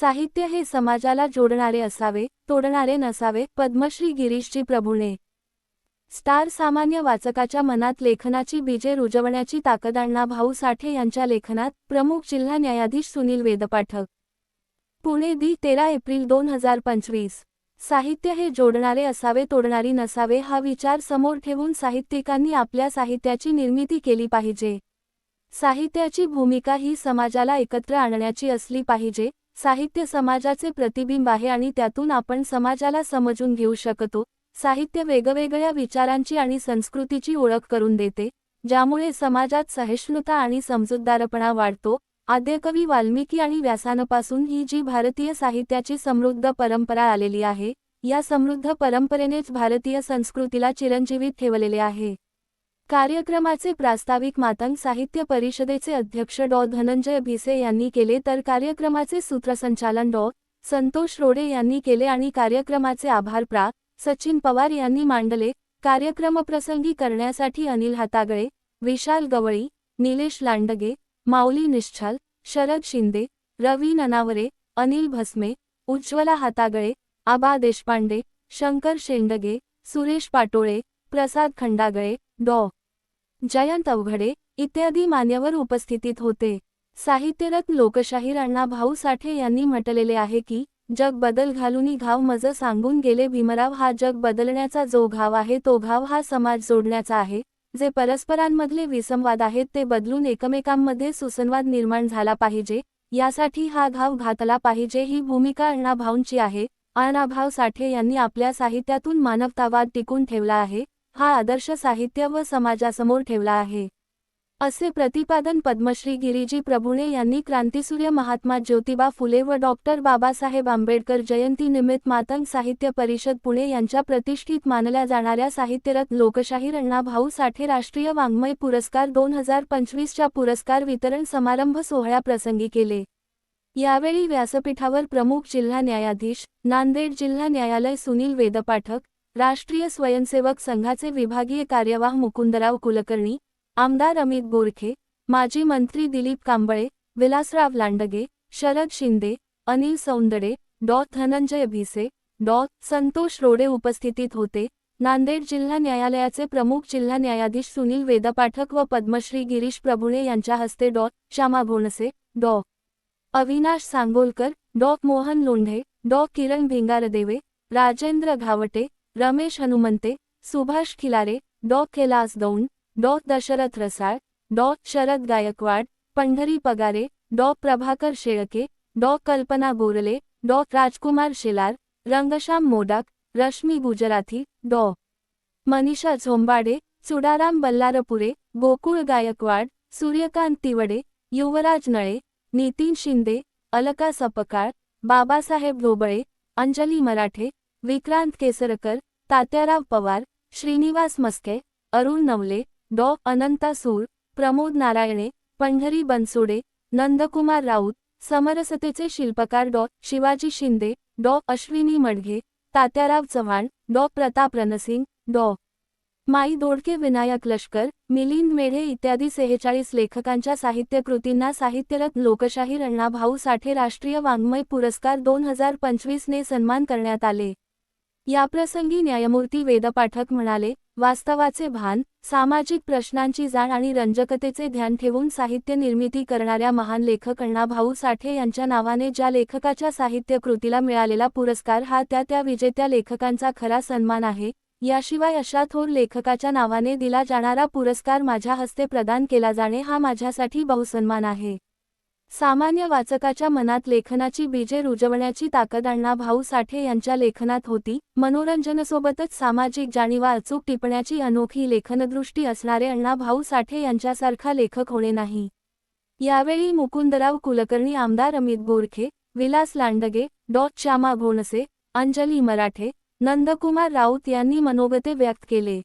साहित्य हे समाजाला जोडणारे असावे तोडणारे नसावे पद्मश्री गिरीशजी प्रभुणे स्टार सामान्य वाचकाच्या मनात लेखनाची बीजे रुजवण्याची ताकद अण्णा भाऊ साठे यांच्या लेखनात प्रमुख जिल्हा न्यायाधीश सुनील वेदपाठक. पुणे दि तेरा एप्रिल दोन हजार पंचवीस. साहित्य हे जोडणारे असावे तोडणारी नसावे हा विचार समोर ठेवून साहित्यिकांनी आपल्या साहित्याची निर्मिती केली पाहिजे. साहित्याची भूमिका ही समाजाला एकत्र आणण्याची असली पाहिजे साहित्य समाजाचे प्रतिबिंब आहे आणि त्यातून आपण समाजाला समजून घेऊ शकतो. साहित्य वेगवेगळ्या विचारांची आणि संस्कृतीची ओळख करून देते ज्यामुळे समाजात सहिष्णुता आणि समजूतदारपणा वाढतो. आद्यकवी वाल्मिकी आणि व्यासानपासून ही जी भारतीय साहित्याची समृद्ध परंपरा आलेली आहे या समृद्ध परंपरेनेच भारतीय संस्कृतीला चिरंजीवी ठेवलेले आहे. कार्यक्रमाचे प्रास्ताविक मातंग साहित्य परिषदेचे अध्यक्ष डॉ. धनंजय भिसे यांनी केले तर कार्यक्रमाचे सूत्रसंचालन डॉ. संतोष रोडे यांनी केले आणि कार्यक्रमाचे आभार प्रा. सचिन पवार यांनी मांडले. कार्यक्रमप्रसंगी करण्यासाठी अनिल हातागळे विशाल गवळी निलेश लांडगे माऊली निश्चल शरद शिंदे रवी ननावरे अनिल भस्मे उज्ज्वला हातागळे आबा देशपांडे शंकर शेंडगे सुरेश पाटोळे प्रसाद खंडागळे डॉ. जयंत अवघडे इत्यादी मान्यवर उपस्थितीत होते. साहित्यरत्न लोकशाहीर अण्णा भाऊ साठे यांनी म्हटलेले आहे की जग बदल घालूनी घाव मज सांगून गेले भीमराव हा जग बदलण्याचा जो घाव आहे तो घाव हा समाज जोडण्याचा आहे जे परस्परांमधले विसंवाद आहेत ते बदलून एकमेकांमध्ये सुसंवाद निर्माण झाला पाहिजे यासाठी हा घाव घातला पाहिजे ही भूमिका अण्णाभाऊंची आहे. अण्णाभाऊ साठे यांनी आपल्या साहित्यातून मानवतावाद टिकून ठेवला आहे हा आदर्श साहित्य व समाजासमोर ठेवला आहे. असे प्रतिपादन पद्मश्री गिरीजी प्रभुणे यांनी क्रांतिसूर्य महात्मा ज्योतिबा फुले व डॉक्टर बाबासाहेब आंबेडकर जयंती निमित्त मातंग साहित्य परिषद पुणे यांच्या प्रतिष्ठित मानल्या जाणाऱ्या साहित्यरत्न लोकशाहीर अण्णाभाऊ साठे राष्ट्रीय वाङ्मय पुरस्कार दोन हजार पंचवीसच्या पुरस्कार वितरण समारंभ सोहळ्याप्रसंगी केले. यावेळी व्यासपीठावर प्रमुख जिल्हा न्यायाधीश नांदेड जिल्हा न्यायालय सुनील वेदपाठक राष्ट्रीय स्वयंसेवक संघाचे विभागीय कार्यवाह मुकुंदराव कुलकर्णी आमदार अमित बोरखे माजी मंत्री दिलीप कांबळे विलासराव लांडगे शरद शिंदे अनिल सौंदडे डॉ. धनंजय भिसे डॉ. संतोष रोडे उपस्थितीत होते. नांदेड जिल्हा न्यायालयाचे प्रमुख जिल्हा न्यायाधीश सुनील वेदपाठक व पद्मश्री गिरीश प्रभुणे यांच्या हस्ते डॉ. श्यामा भोणसे डॉ. अविनाश सांगोलकर डॉ. मोहन लोंढे डॉ. किरण भिंगारदेवे राजेंद्र घावटे रमेश हनुमंते, सुभाष खिलारे, डॉ. कैलास दौंड, डॉ. दशरथ रसाळ, डॉ. शरद गायकवाड, पंढरी पगारे, डॉ. प्रभाकर शेळके, डॉ. कल्पना बोरले, डॉ. राजकुमार शेलार, रंगश्याम मोडाक, रश्मी गुजराथी, डॉ. मनीषा झोंबाडे, सुडाराम बल्लारपुरे, गोकुळ गायकवाड, सूर्यकांत तिवडे, युवराज नळे, नितीन शिंदे, अलका सपकाळ, बाबासाहेब ढोबळे, अंजली मराठे विक्रांत केसरकर तात्याराव पवार श्रीनिवास मस्के अरुण नवले डॉ. अनंता सूर प्रमोद नारायणे पंढरी बनसोडे नंदकुमार राऊत समरसतेचे शिल्पकार डॉ. शिवाजी शिंदे डॉ. अश्विनी मडघे तात्याराव चव्हाण डॉ. प्रताप रणसिंग डॉ. माई दोडके विनायक लष्कर मिलिंद मेढे इत्यादी सेहेचाळीस लेखकांच्या साहित्यकृतींना साहित्यरत्न लोकशाहीर अण्णाभाऊ साठे राष्ट्रीय वाङ्मय पुरस्कार दोन हजार पंचवीसने सन्मान करण्यात आले. याप्रसंगी न्यायमूर्ती वेदपाठक म्हणाले वास्तवाचे भान सामाजिक प्रश्नांची जाण आणि रंजकतेचे ध्यान ठेवून साहित्य निर्मिती करणाऱ्या महान लेखक अण्णाभाऊ साठे यांच्या नावाने ज्या लेखकाच्या साहित्य कृतीला मिळालेला पुरस्कार हा त्या त्या विजेत्या लेखकांचा खरा सन्मान आहे याशिवाय अशा थोर लेखकाच्या नावाने दिला जाणारा पुरस्कार माझ्या हस्ते प्रदान केला जाणे हा माझ्यासाठी बहुसन्मान आहे. सामान्य वाचकाच्या मनात लेखनाची बीजे रुजवण्याची ताकद अण्णा भाऊ साठे यांच्या लेखनात होती. मनोरंजनासोबतच सामाजिक जाणीवा अचूक टिपण्याची अनोखी लेखनदृष्टी असणारे अण्णा भाऊ साठे यांच्यासारखा लेखक होणे नाही. यावेळी मुकुंदराव कुलकर्णी आमदार अमित बोरखे विलास लांडगे डॉ. श्यामा भोणसे अंजली मराठे नंदकुमार राऊत यांनी मनोगते व्यक्त केले.